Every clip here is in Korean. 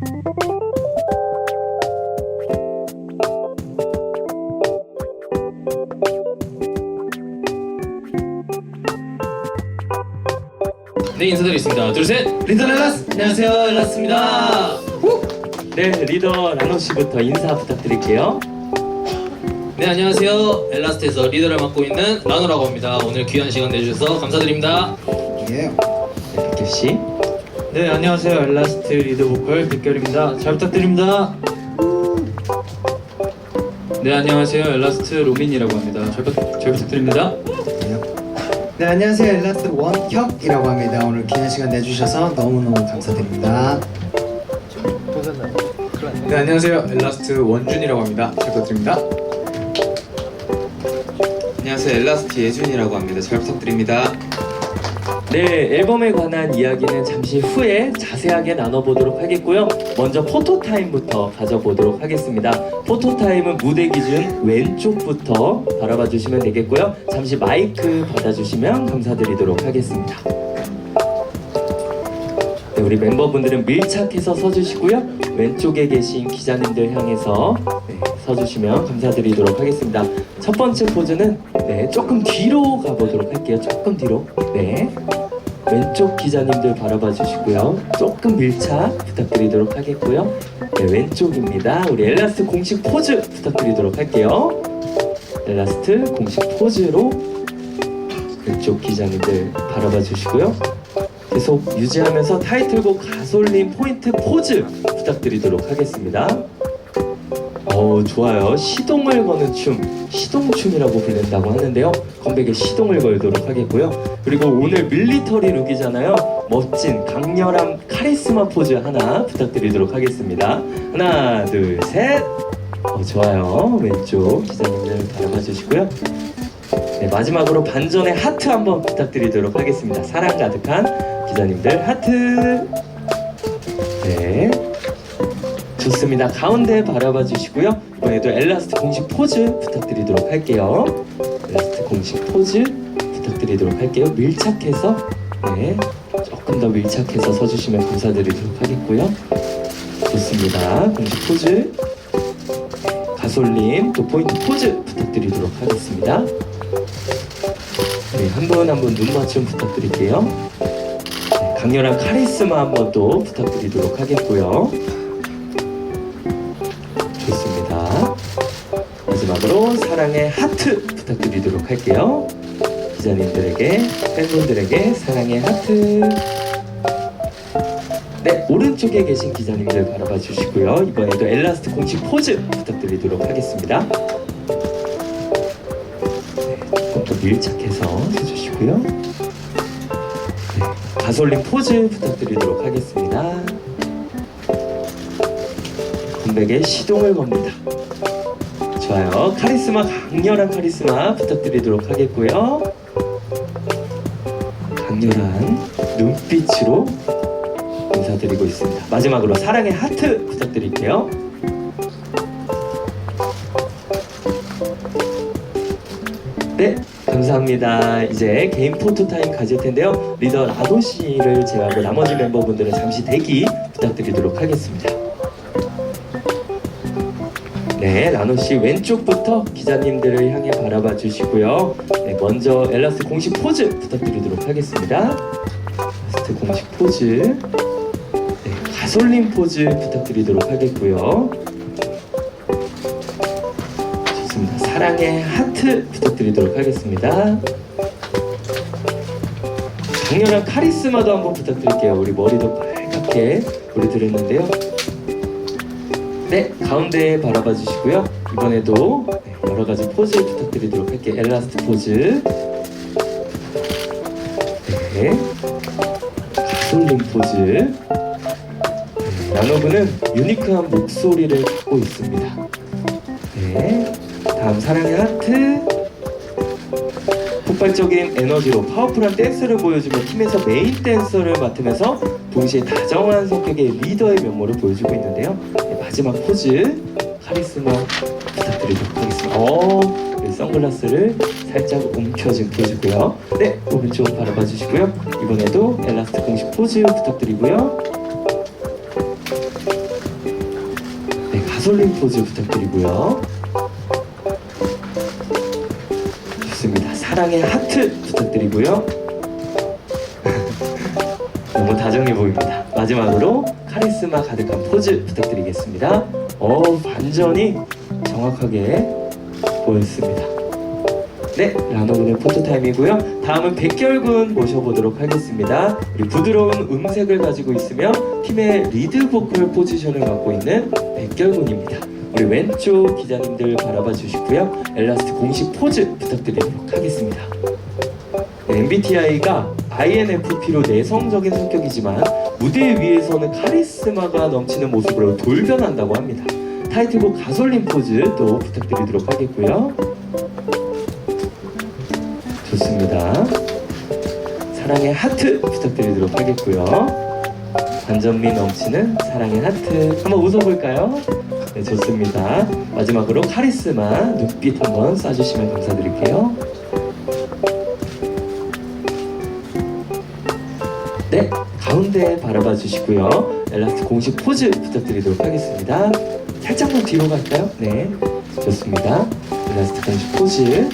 네 인사드리겠습니다. 둘 셋. 리더 렐라스. 안녕하세요 렐라스입니다. 후! 네, 리더 라노 씨부터 인사 부탁드릴게요. 네 안녕하세요 엘라스트에서 리더를 맡고 있는 라노라고 합니다. 오늘 귀한 시간 내주셔서 감사드립니다. 네, 백규 씨. 네 안녕하세요. 엘라스트 리드 보컬 백결입니다. 잘 부탁드립니다. 네 안녕하세요. 엘라스트 로민이라고 합니다. 잘, 부, 잘 부탁드립니다. 네 안녕하세요. 엘라스트 원혁이라고 합니다. 오늘 귀한 시간 내주셔서 너무너무 감사드립니다. 네 안녕하세요. 엘라스트 원준이라고 합니다. 잘 부탁드립니다. 안녕하세요. 엘라스트 예준이라고 합니다. 잘 부탁드립니다 네, 앨범에 관한 이야기는 잠시 후에 자세하게 나눠보도록 하겠고요. 먼저 포토타임부터 가져보도록 하겠습니다. 포토타임은 무대 기준 왼쪽부터 바라봐 주시면 되겠고요. 잠시 마이크 받아주시면 감사드리도록 하겠습니다. 네, 우리 멤버분들은 밀착해서 서주시고요. 왼쪽에 계신 기자님들 향해서 네, 서주시면 감사드리도록 하겠습니다. 첫 번째 포즈는 네, 조금 뒤로 가보도록 할게요. 조금 뒤로. 네. 왼쪽 기자님들 바라봐 주시고요. 조금 밀착 부탁드리도록 하겠고요. 네, 왼쪽입니다. 우리 엘라스트 공식 포즈 부탁드리도록 할게요. 엘라스트 공식 포즈로 왼쪽 기자님들 바라봐 주시고요. 계속 유지하면서 타이틀곡 가솔린 포인트 포즈 부탁드리도록 하겠습니다. 어 좋아요. 시동을 거는 춤, 시동춤이라고 불린다고 하는데요. 컴백에 시동을 걸도록 하겠고요. 그리고 오늘 밀리터리 룩이잖아요. 멋진 강렬한 카리스마 포즈 하나 부탁드리도록 하겠습니다. 하나, 둘, 셋. 어, 좋아요. 왼쪽 기자님들 바라봐 주시고요. 네, 마지막으로 반전의 하트 한번 부탁드리도록 하겠습니다. 사랑 가득한 기자님들 하트. 네. 좋습니다. 가운데 바라봐 주시고요. 이번에도 엘라스트 공식 포즈 부탁드리도록 할게요. 엘라스트 공식 포즈 부탁드리도록 할게요. 밀착해서 네, 조금 더 밀착해서 서주시면 감사드리도록 하겠고요. 좋습니다. 공식 포즈 가솔린 또 포인트 포즈 부탁드리도록 하겠습니다. 네, 한분 한 분 눈 맞춤 부탁드릴게요. 네, 강렬한 카리스마 한번 또 부탁드리도록 하겠고요. 마지막으로 사랑의 하트 부탁드리도록 할게요. 기자님들에게, 팬분들에게 사랑의 하트. 네, 오른쪽에 계신 기자님들 바라봐 주시고요. 이번에도 엘라스트 공식 포즈 부탁드리도록 하겠습니다. 네, 조금 더 밀착해서 해주시고요. 네, 가솔린 포즈 부탁드리도록 하겠습니다. 컴백에 시동을 겁니다. 좋아요. 카리스마 강렬한 카리스마 부탁드리도록 하겠고요. 강렬한 눈빛으로 인사드리고 있습니다. 마지막으로 사랑의 하트 부탁드릴게요. 네, 감사합니다. 이제 개인 포토 타임 가질 텐데요. 리더 라도 씨를 제외하고 나머지 멤버분들은 잠시 대기 부탁드리도록 하겠습니다. 네, 라노 씨 왼쪽부터 기자님들을 향해 바라봐 주시고요. 네, 먼저 엘라스트 공식 포즈 부탁드리도록 하겠습니다. 엘라스트 공식 포즈. 네, 가솔린 포즈 부탁드리도록 하겠고요. 좋습니다. 사랑의 하트 부탁드리도록 하겠습니다. 강렬한 카리스마도 한번 부탁드릴게요. 우리 머리도 빨갛게 우리들했는데요. 네, 가운데 바라봐 주시고요. 이번에도 네, 여러 가지 포즈 부탁드리도록 할게요. 엘라스트 포즈. 네. 가솔린 포즈. 네, 나노브는 유니크한 목소리를 갖고 있습니다. 네. 다음 사랑의 하트. 폭발적인 에너지로 파워풀한 댄스를 보여주며 팀에서 메인 댄서를 맡으면서 동시에 다정한 성격의 리더의 면모를 보여주고 있는데요. 네, 마지막 포즈 카리스마 부탁드리도록 하겠습니다. 어, 네, 선글라스를 살짝 움켜쥔 포즈고요. 네, 오른쪽 바라봐 주시고요. 이번에도 엘라스트 공식 포즈 부탁드리고요. 가솔린 포즈 부탁드리고요. 좋습니다. 사랑의 하트 부탁드리고요. 너무 다정해 보입니다. 마지막으로 카리스마 가득한 포즈 부탁드리겠습니다. 어, 반전이 정확하게 보였습니다. 네, 라노군의 포토타임이고요. 다음은 백결군 모셔보도록 하겠습니다. 우리 부드러운 음색을 가지고 있으며 팀의 리드 보컬 포지션을 갖고 있는 백결군입니다. 우리 왼쪽 기자님들 바라봐 주시고요. 엘라스트 공식 포즈 부탁드리도록 하겠습니다. 네, MBTI가 INFP로 내성적인 성격이지만 무대 위에서는 카리스마가 넘치는 모습으로 돌변한다고 합니다. 타이틀곡 가솔린 포즈 또 부탁드리도록 하겠고요. 좋습니다. 사랑의 하트 부탁드리도록 하겠고요. 반전미 넘치는 사랑의 하트 한번 웃어볼까요? 네, 좋습니다. 마지막으로 카리스마 눈빛 한번 쏴주시면 감사드릴게요. 가운데 바라봐 주시고요. 엘라스트 공식 포즈 부탁드리도록 하겠습니다. 살짝만 뒤로 갈까요? 네, 좋습니다. 엘라스트 공식 포즈.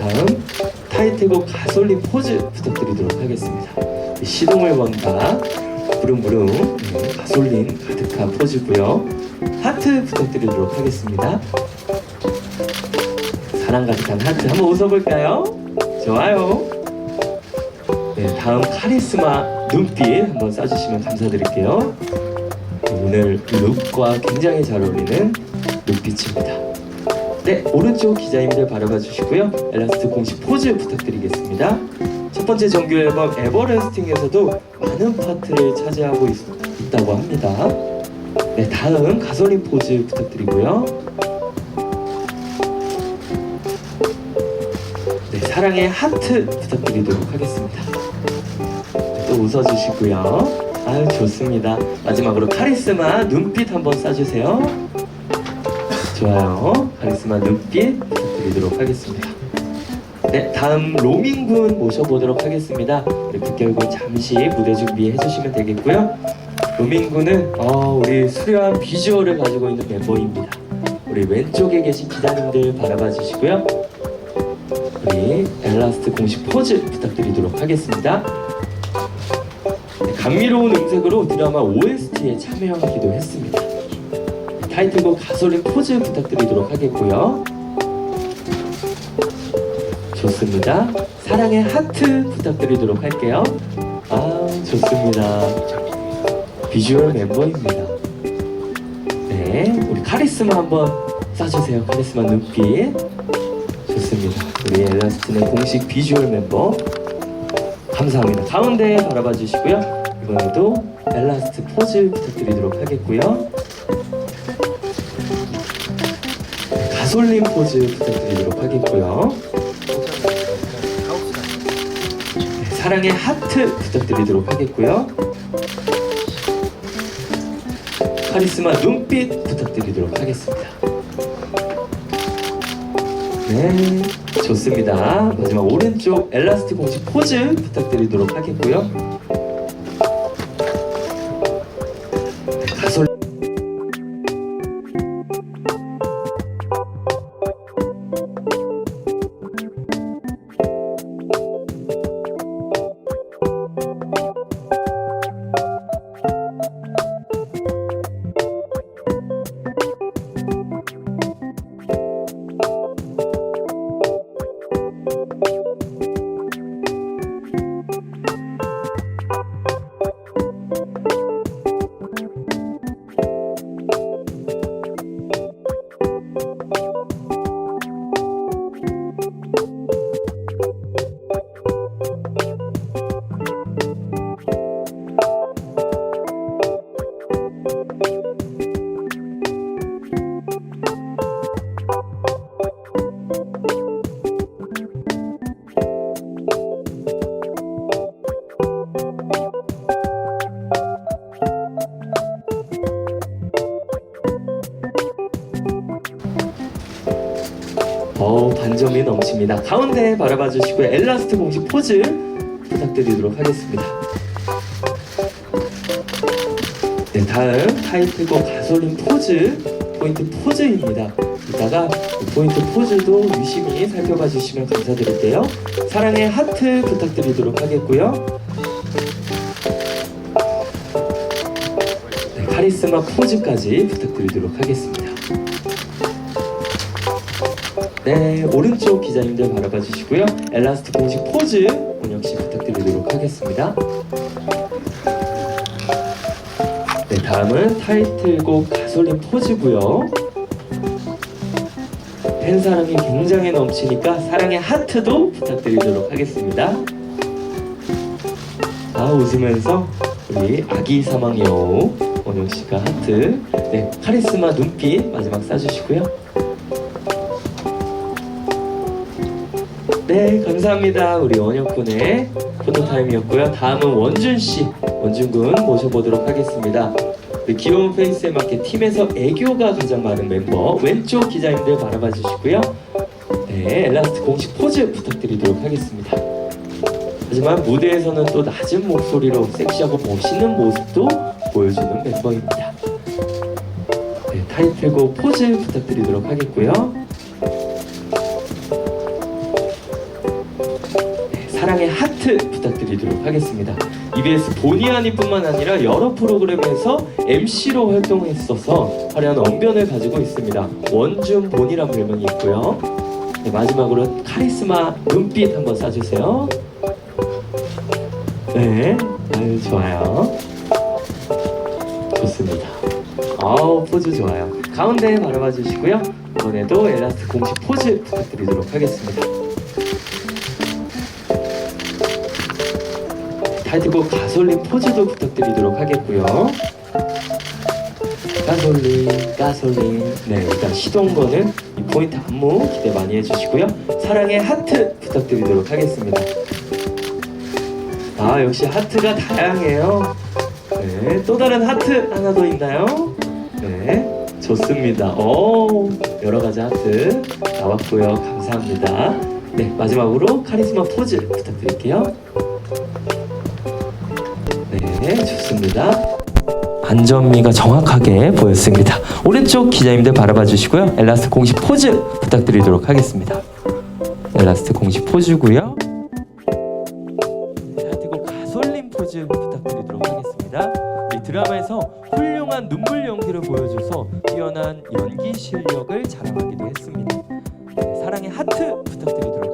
다음 타이틀곡 가솔린 포즈 부탁드리도록 하겠습니다. 시동을 건다 부릉부릉 네, 가솔린 가득한 포즈고요. 하트 부탁드리도록 하겠습니다. 사랑 가득한 하트 한번 웃어볼까요? 좋아요. 네, 다음 카리스마 눈빛 한번 쏴주시면 감사드릴게요. 네, 오늘 룩과 굉장히 잘 어울리는 눈빛입니다. 네, 오른쪽 기자님들 바라봐 주시고요. 엘라스트 공식 포즈 부탁드리겠습니다. 첫 번째 정규 앨범 에버레스팅에서도 많은 파트를 차지하고 있, 있다고 합니다. 네, 다음 가솔린 포즈 부탁드리고요. 네, 사랑의 하트 부탁드리도록 하겠습니다. 웃어주시고요. 아유, 좋습니다. 마지막으로 카리스마 눈빛 한번 쏴주세요. 좋아요. 카리스마 눈빛 부탁드리도록 하겠습니다. 네, 다음 로밍군 모셔보도록 하겠습니다. 우리 백결군 잠시 무대 준비해 주시면 되겠고요. 로밍군은 어, 우리 수려한 비주얼을 가지고 있는 멤버입니다. 우리 왼쪽에 계신 기자님들 바라봐 주시고요. 우리 엘라스트 공식 포즈 부탁드리도록 하겠습니다. 네, 감미로운 음색으로 드라마 OST에 참여하기도 했습니다. 타이틀곡 가솔린 포즈 부탁드리도록 하겠고요. 좋습니다. 사랑의 하트 부탁드리도록 할게요. 아, 좋습니다. 비주얼 멤버입니다. 네, 우리 카리스마 한번 쏴주세요. 카리스마 눈빛. 좋습니다. 우리 엘라스트는 공식 비주얼 멤버. 감사합니다. 가운데 바라봐 주시고요. 이번에도 엘라스트 포즈 부탁드리도록 하겠고요. 가솔린 포즈 부탁드리도록 하겠고요. 네, 사랑의 하트 부탁드리도록 하겠고요. 카리스마 눈빛 부탁드리도록 하겠습니다. 네, 좋습니다. 마지막 오른쪽 엘라스트 공식 포즈 부탁드리도록 하겠고요. 어 반점이 넘칩니다. 가운데 바라봐 주시고요. 엘라스트 공식 포즈 부탁드리도록 하겠습니다. 네, 다음 타이틀곡 가솔린 포즈 포인트 포즈입니다. 이따가 이 포인트 포즈도 유심히 살펴봐 주시면 감사드릴게요. 사랑의 하트 부탁드리도록 하겠고요. 네, 카리스마 포즈까지 부탁드리도록 하겠습니다. 네, 오른쪽 기자님들 바라봐 주시고요. 엘라스트 공식 포즈 원영 씨 부탁드리도록 하겠습니다. 네, 다음은 타이틀곡 가솔린 포즈고요. 팬 사랑이 굉장히 넘치니까 사랑의 하트도 부탁드리도록 하겠습니다. 아 웃으면서 우리 아기 사망 여우 원영 씨가 하트, 네 카리스마 눈빛 마지막 쏴주시고요. 네 감사합니다 우리 원영 군의 포토 타임이었고요. 다음은 원준 씨, 원준 군 모셔보도록 하겠습니다. 우리 귀여운 페이스에 맞게 팀에서 애교가 가장 많은 멤버 왼쪽 기자님들 바라봐 주시고요. 네, 엘라스트 공식 포즈 부탁드리도록 하겠습니다. 하지만 무대에서는 또 낮은 목소리로 섹시하고 멋있는 모습도 보여주는 멤버입니다. 네, 타이틀곡 포즈 부탁드리도록 하겠고요. 사랑의 하트 부탁드리도록 하겠습니다. EBS 본의 아니뿐만 아니라 여러 프로그램에서 MC로 활동했어서 화려한 언변을 가지고 있습니다. 원준 본이란 별명이 있고요. 네, 마지막으로 카리스마 눈빛 한번 쏴주세요. 네, 아유 좋아요. 좋습니다. 아우 포즈 좋아요. 가운데 바라봐 주시고요. 이번에도 엘라스트 공식 포즈 부탁드리도록 하겠습니다. 타이틀곡 가솔린 포즈도 부탁드리도록 하겠고요. 가솔린, 가솔린. 네, 일단 시동 거는 이 포인트 안무 기대 많이 해주시고요. 사랑의 하트 부탁드리도록 하겠습니다. 아, 역시 하트가 다양해요. 네, 또 다른 하트 하나 더 있나요? 네, 좋습니다. 오, 여러 가지 하트 나왔고요. 감사합니다. 네, 마지막으로 카리스마 포즈 부탁드릴게요. 네, 좋습니다. 안전미가 정확하게 보였습니다. 오른쪽 기자님들 바라봐 주시고요. 엘라스트 공식 포즈 부탁드리도록 하겠습니다. 엘라스트 공식 포즈고요. 타이틀곡 가솔린 포즈 부탁드리도록 하겠습니다. 이 드라마에서 훌륭한 눈물 연기를 보여줘서 뛰어난 연기 실력을 자랑하기도 했습니다. 네, 사랑의 하트 부탁드리도록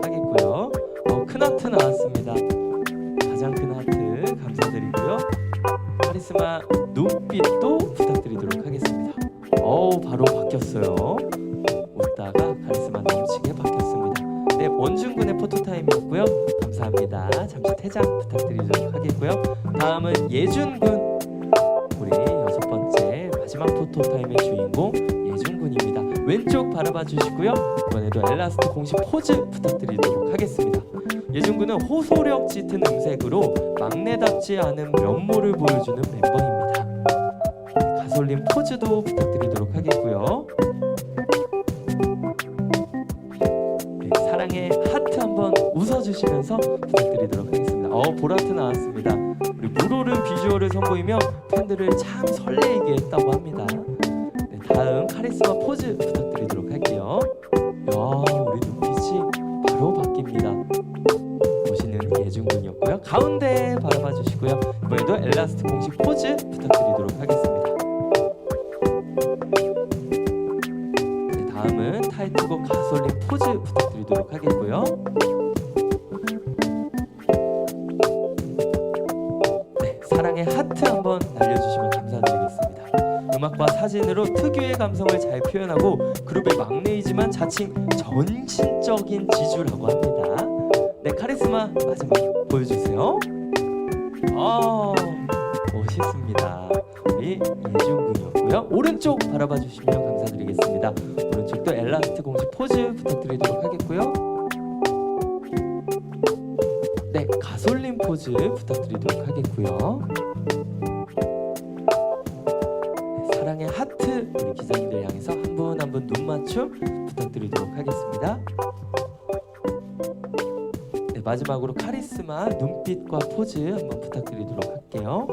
원준군의 포토 타임이었고요. 감사합니다. 잠시 퇴장 부탁드리도록 하겠고요. 다음은 예준군 우리 여섯 번째 마지막 포토 타임의 주인공 예준군입니다. 왼쪽 바라봐 주시고요. 이번에도 엘라스트 공식 포즈 부탁드리도록 하겠습니다. 예준군은 호소력 짙은 음색으로 막내답지 않은 면모를 보여주는 멤버입니다. 가솔린 포즈도 부탁드리도록 하겠고요. 사랑의 하트 한번 웃어주시면서 부탁드리도록 하겠습니다. 어 보라트 나왔습니다. 우리 물오른 비주얼을 선보이며 팬들을 참 설레이게 했다고 합니다. 네, 다음 카리스마 포즈 부탁드리도록 할게요. 야 우리 눈빛이 바로 바뀝니다. 보시는 예준군이었고요. 가운데 바라봐 주시고요. 이번에도 엘라스트 다음은 타이틀곡 가솔린 포즈 부탁드리도록 하겠고요. 네, 사랑의 하트 한번 날려주시면 감사드리겠습니다. 음악과 사진으로 특유의 감성을 잘 표현하고 그룹의 막내이지만 자칭 전신적인 지주라고 합니다. 네, 카리스마 마지막 보여주세요. 아, 멋있습니다. 우리 예준 군이었고요. 오른쪽 바라봐 주시면 감사드리겠습니다. 엘라스트 공식 포즈 부탁드리도록 하겠고요. 네, 가솔린 포즈 부탁드리도록 하겠고요. 네, 사랑의 하트 우리 기자님들 향해서 한 분 한 분 눈 맞춤 부탁드리도록 하겠습니다. 네, 마지막으로 카리스마 눈빛과 포즈 한번 부탁드리도록 할게요.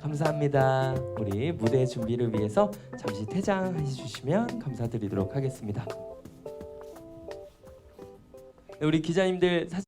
감사합니다. 우리 무대 준비를 위해서 잠시 퇴장해 주시면 감사드리도록 하겠습니다. 네, 우리 기자님들 사